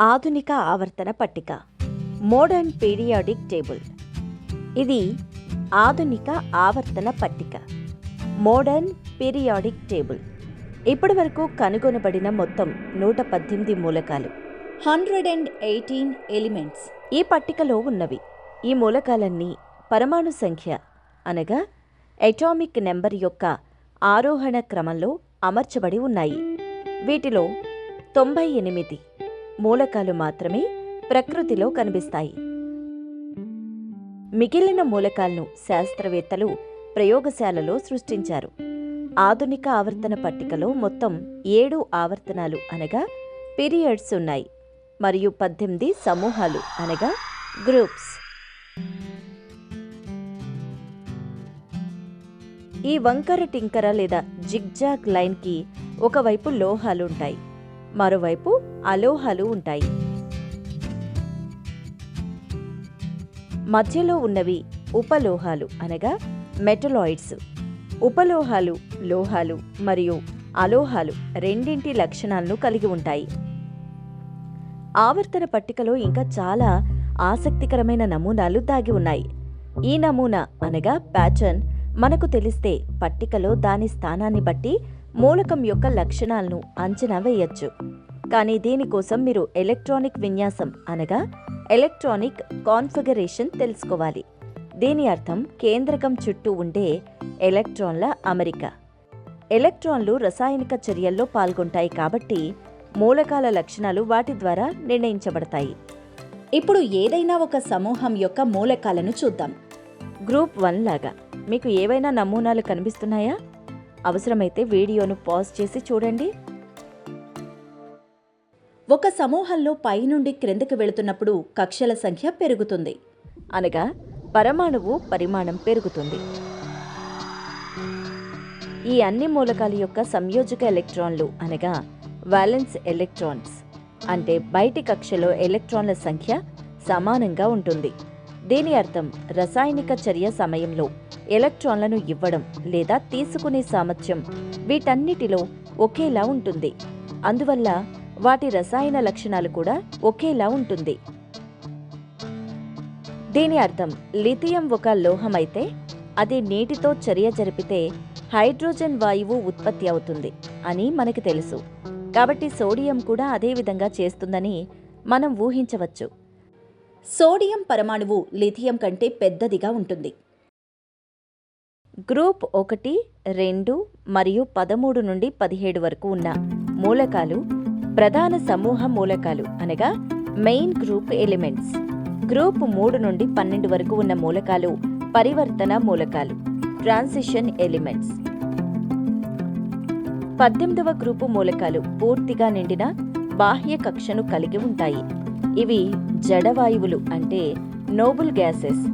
ఆధునిక ఆవర్తన పట్టిక. Modern periodic table. ఇది ఆధునిక ఆవర్తన పట్టిక. Modern periodic table. ఇప్పటి వరకు కనుగొనబడిన మొత్తం నూట పద్దెనిమిది మూలకాలు. హండ్రెడ్ అండ్ ఎయిటీన్ ఎలిమెంట్స్ ఈ పట్టికలో ఉన్నవి. ఈ మూలకాలన్నీ పరమాణు సంఖ్య అనగా ఎటామిక్ నెంబర్ యొక్క ఆరోహణ క్రమంలో అమర్చబడి ఉన్నాయి. వీటిలో తొంభై ఎనిమిది మూలకాలు మాత్రమే ప్రకృతిలో కనిపిస్తాయి. మిగిలిన మూలకాలను శాస్త్రవేత్తలు ప్రయోగశాలలో సృష్టించారు. ఆధునిక ఆవర్తన పట్టికలో మొత్తం ఏడు ఆవర్తనాలు అనగా పీరియడ్స్ ఉన్నాయి మరియు పద్దెనిమిది సమూహాలు అనగా గ్రూప్స్. ఈ వంకర టింకర లేదా జిగ్జాగ్ లైన్కి ఒకవైపు లోహాలు ఉంటాయి. మరోవైపు అలోహాలు ఉంటాయి. మధ్యలో ఉన్నవి ఉపలోహాలు అనగా మెటలాయిడ్స్. ఉపలోహాలు లోహాలు మరియు అలోహాలు రెండింటి లక్షణాలను కలిగి ఉంటాయి. ఆవర్తన పట్టికలో ఇంకా చాలా ఆసక్తికరమైన నమూనాలు దాగి ఉన్నాయి. ఈ నమూనా అనగా ప్యాటర్న్ మనకు తెలిస్తే పట్టికలో దాని స్థానాన్ని బట్టి మూలకం యొక్క లక్షణాలను అంచనా వేయొచ్చు. కానీ దీనికోసం మీరు ఎలక్ట్రానిక్ విన్యాసం అనగా ఎలక్ట్రానిక్ కాన్ఫిగరేషన్ తెలుసుకోవాలి. దీని అర్థం కేంద్రకం చుట్టూ ఉండే ఎలక్ట్రాన్ల అమరిక. ఎలక్ట్రాన్లు రసాయనిక చర్యల్లో పాల్గొంటాయి కాబట్టి మూలకాల లక్షణాలు వాటి ద్వారా నిర్ణయించబడతాయి. ఇప్పుడు ఏదైనా ఒక సమూహం యొక్క మూలకాలను చూద్దాం. గ్రూప్ వన్ లాగా. మీకు ఏవైనా నమూనాలు కనిపిస్తున్నాయా? అవసరమైతే వీడియోను పాజ్ చేసి చూడండి. ఒక సమూహంలో పైనుండి క్రిందకి వెళుతున్నప్పుడు కక్షల సంఖ్య పెరుగుతుంది. అనగా పరమాణువు పరిమాణం పెరుగుతుంది. ఈ అన్ని మూలకాల యొక్క సంయోజక ఎలక్ట్రాన్లు అనగా వ్యాలెన్స్ ఎలక్ట్రాన్స్ అంటే బయటి కక్షలో ఎలక్ట్రాన్ల సంఖ్య సమానంగా ఉంటుంది. దీని అర్థం? రసాయనిక చర్య సమయంలో ఎలక్ట్రాన్లను ఇవ్వడం లేదా తీసుకునే సామర్థ్యం వీటన్నిటిలో ఒకేలా ఉంటుంది. అందువల్ల వాటి రసాయన లక్షణాలు కూడా ఒకేలా ఉంటుంది. దీని అర్థం? లిథియం ఒక లోహం అయితే అది నీటితో చర్య జరిపితే హైడ్రోజన్ వాయువు ఉత్పత్తి అవుతుంది అని మనకి తెలుసు. కాబట్టి సోడియం కూడా అదే విధంగా చేస్తుందని మనం ఊహించవచ్చు. సోడియం పరమాణువు లిథియం కంటే పెద్దదిగా ఉంటుంది. గ్రూప్ ఒకటి రెండు మరియు పదమూడు నుండి పదిహేడు వరకు ఉన్న మూలకాలు ప్రధాన సమూహ మూలకాలు అనగా మెయిన్ గ్రూప్ ఎలిమెంట్స్. గ్రూప్ మూడు నుండి పన్నెండు వరకు ఉన్న మూలకాలు పరివర్తన మూలకాలు ట్రాన్సిషన్ ఎలిమెంట్స్. పద్దెనిమిదవ గ్రూపు మూలకాలు పూర్తిగా నిండిన బాహ్య కక్షను కలిగి ఉంటాయి. ఇవి జడవాయువులు అంటే నోబుల్ గ్యాసెస్.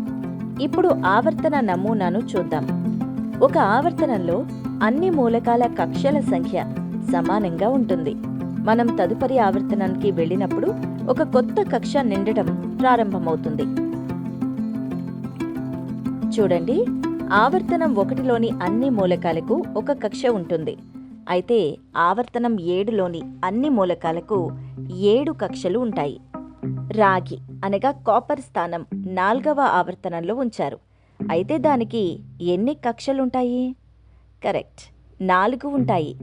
ఇప్పుడు ఆవర్తన నమూనాను చూద్దాం. ఒక ఆవర్తనంలో అన్ని మూలకాల కక్షల సంఖ్య సమానంగా ఉంటుంది. మనం తదుపరి ఆవర్తనానికి వెళ్ళినప్పుడు ఒక కొత్త కక్ష నిండటం ప్రారంభమవుతుంది. చూడండి ఆవర్తనం ఒకటిలోని అన్ని మూలకాలకు ఒక కక్ష ఉంటుంది. అయితే ఆవర్తనం ఏడులోని అన్ని మూలకాలకు ఏడు కక్షలు ఉంటాయి. రాగి అనగా కాపర్ స్థానం నాల్గవ ఆవర్తనంలో ఉంచారు. అయితే దానికి ఎన్ని కక్షలుంటాయి? కరెక్ట్ నాలుగు ఉంటాయి.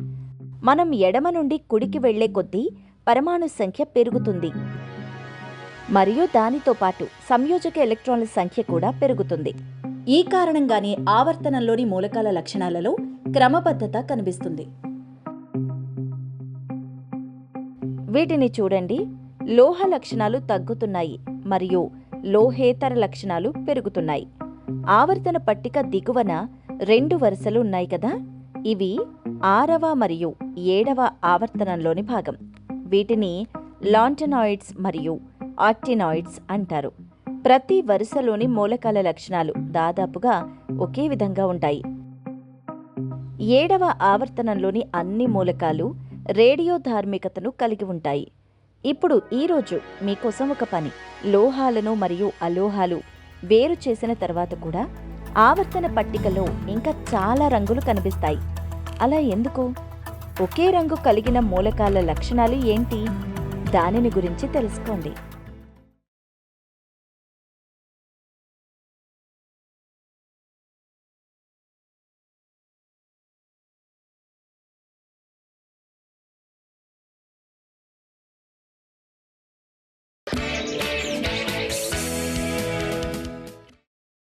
మనం ఎడమ నుండి కుడికి వెళ్ళే కొద్దీ పరమాణు సంఖ్య పెరుగుతుంది. మరియు దానితో పాటు సంయోజక ఎలక్ట్రాన్ల సంఖ్య కూడా పెరుగుతుంది. ఈ కారణంగానే ఆవర్తనంలోని మూలకాల లక్షణాలలో క్రమబద్ధత కనిపిస్తుంది. వీటిని చూడండి. లోహ లక్షణాలు తగ్గుతున్నాయి మరియు లోహేతర లక్షణాలు పెరుగుతున్నాయి. ఆవర్తన పట్టిక దిగువన రెండు వరుసలు ఉన్నాయి కదా? ఇవి ఆరవ మరియు ఏడవ ఆవర్తనంలోని భాగం. వీటిని లాంటనాయిడ్స్ మరియు ఆక్టినాయిడ్స్ అంటారు. ప్రతి వరుసలోని మూలకాల లక్షణాలు దాదాపుగా ఒకే విధంగా ఉంటాయి. ఏడవ ఆవర్తనంలోని అన్ని మూలకాలు రేడియో ధార్మికతను కలిగి ఉంటాయి. ఇప్పుడు ఈరోజు మీకోసం ఒక పని. లోహాలను మరియు అలోహాలు వేరు చేసిన తర్వాత కూడా ఆవర్తన పట్టికలో ఇంకా చాలా రంగులు కనిపిస్తాయి. అలా ఎందుకు? ఒకే రంగు కలిగిన మూలకాల లక్షణాలు ఏంటి? దానిని గురించి తెలుసుకోండి.